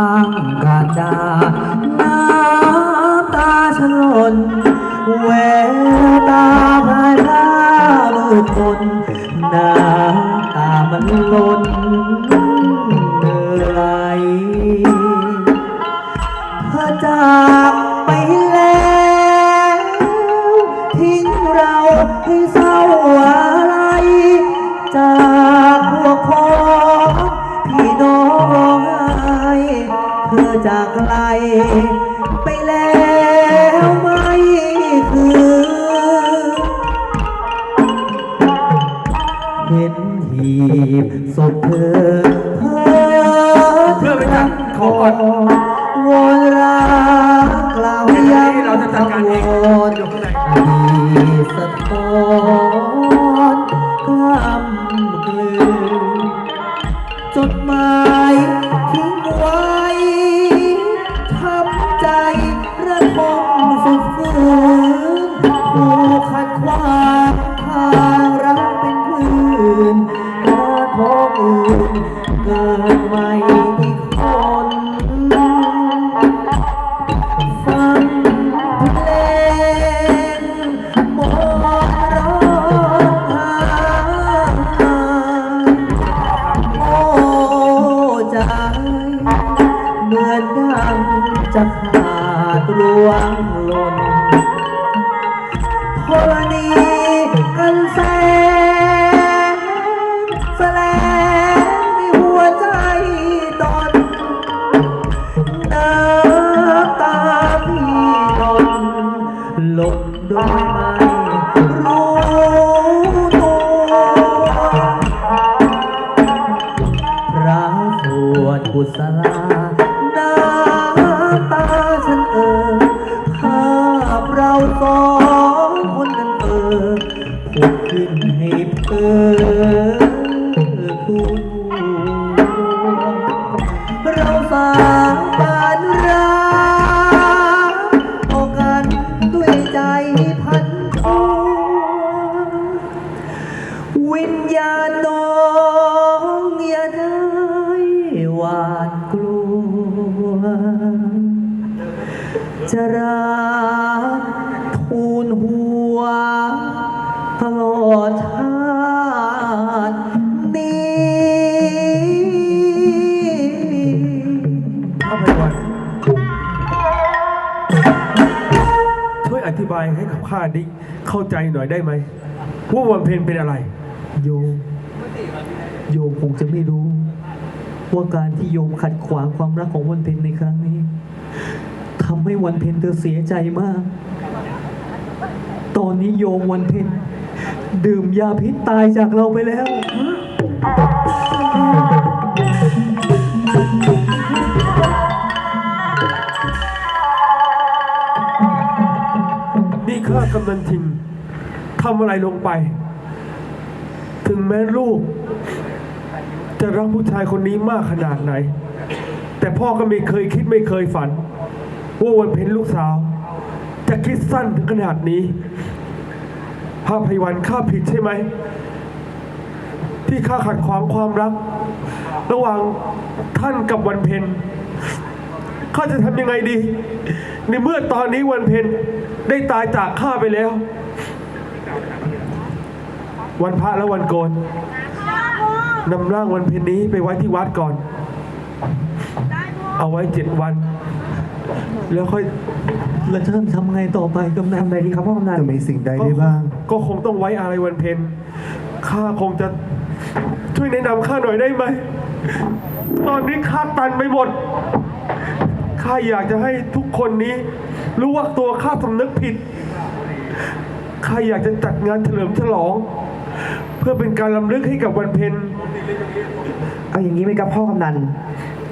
างกาจาน้ำตาฉลนแววตาพายพามืดมนน้ำตามันล้นเอ่อไหลเธอจาก จากไกล ไปแล้วไม่คืนเห็นหีบศพเธอเพื่อเป็นกขอก่อนวอนรักกล่าวย้ำเราจะจัดการเองวอนมีสะท้อ เกิดใหม่อี ว จะรักทูลหัว ตลอดชาตินี้พระไพวันช่วยอธิบายให้กับข้าได้เข้าใจหน่อยได้ไหมว่าวันเพ็ญเป็นอะไร โยม โยมคงจะไม่รู้ ว่าการที่โยมขัดขวางความรักของวันเพ็ญในครั้งนี้ ทำให้วันเพ็ญเธอเสียใจมาก ตอนนี้โยมวันเพ็ญดื่มยาพิษตายจากเราไปแล้วนี่ข้ากำนันทิงทำอะไรลงไป ถึงแม้ลูก จะรักผู้ชายคนนี้มากขนาดไหน แต่พ่อก็ไม่เคยคิดไม่เคยฝัน ว่าวันเพ็ญลูกสาว จะคิดสั้นถึงขนาดนี้พระไพวันข้าผิดใช่ไหม ที่ข้าขัดขวางความรัก ระหว่างท่านกับวันเพ็ญข้าจะทำยังไงดี ในเมื่อตอนนี้วันเพ็ญได้ตายจากข้าไปแล้ว วันพระและวันโกนนำร่างวันเพ็ญนี้ไปไว้ที่วัดก่อน เอาไว้เจ็ดวัน แล้วค่อยแล้วท่านทำไงต่อไปกำนันไปดีครับพ่อกำนันจะมีสิ่งใดได้บ้าง ก็คงต้องไว้อะไรวันเพ็ญข้าคงจะช่วยแนะนำข้าหน่อยได้ไหม ตอนนี้ข้าตันไปหมด ข้าอยากจะให้ทุกคนนี้ รู้ว่าตัวข้าสำนึกผิด ข้าอยากจะจัดงานเฉลิมฉลอง เพื่อเป็นการลำลึกให้กับวันเพ็ญเอาอย่างนี้ไหมครับพ่อกำนัน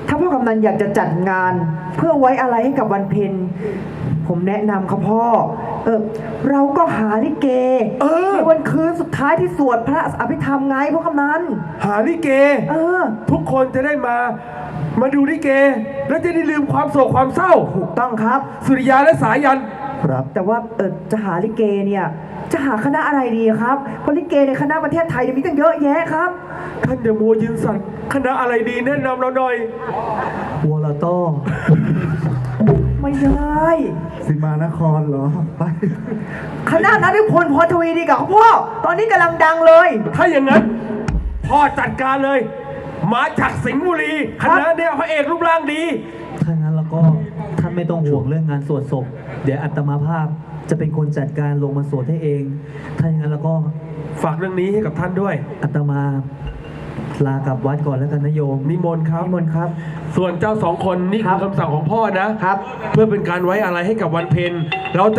ถ้าพ่อกำนันอยากจะจัดงาน เพื่อไว้อะไรให้กับวันเพ็ญผมแนะนำครับพ่อ เออเราก็หาลิเกเออ ในวันคืนสุดท้ายที่สวดพระอภิธรรมไงพ่อกำนันหาลิเก เออ ทุกคนจะได้มา มาดูลิเก และจะได้ลืมความโศกความเศร้า ถูกต้องครับ สุริยาและสายัน ครับ แต่ว่าเออจะหาลิเกเนี่ยจะหาคณะอะไรดีครับเพราะลิเกในคณะประเทศไทยเนี่ยมีตั้งเยอะแยะครับ ท่านอย่ามัวยืนสั่นคณะอะไรดีแนะนำเราหน่อยวัวลาโต้ ไม่ได้สิมานครเหรอ ไป คณะนัทพลพรทวีดีกว่าครับพ่อ ตอนนี้กำลังดังเลย ถ้าอย่างนั้น พ่อจัดการเลย มาจากสิงห์บุรีคณะเนี่ยพระเอกรูปร่างดี ถ้างั้นแล้วก็ท่านไม่ต้องห่วงเรื่องงานสวดศพ เดี๋ยวอัตมาภาพจะเป็นคนจัดการลงมาสวดให้เอง ถ้าอย่างนั้นแล้วก็ฝากเรื่องนี้ให้กับท่านด้วย อัตมา ลากลับวัดก่อนแล้วกันนะโยมนิมนต์ครับ นิมนต์ครับ ส่วนเจ้าสองคนนี่ครัคือบคำสั่งของพ่อนะ ครับ เพื่อเป็นการไว้อะไรให้กับวันเพ็ญเราจะ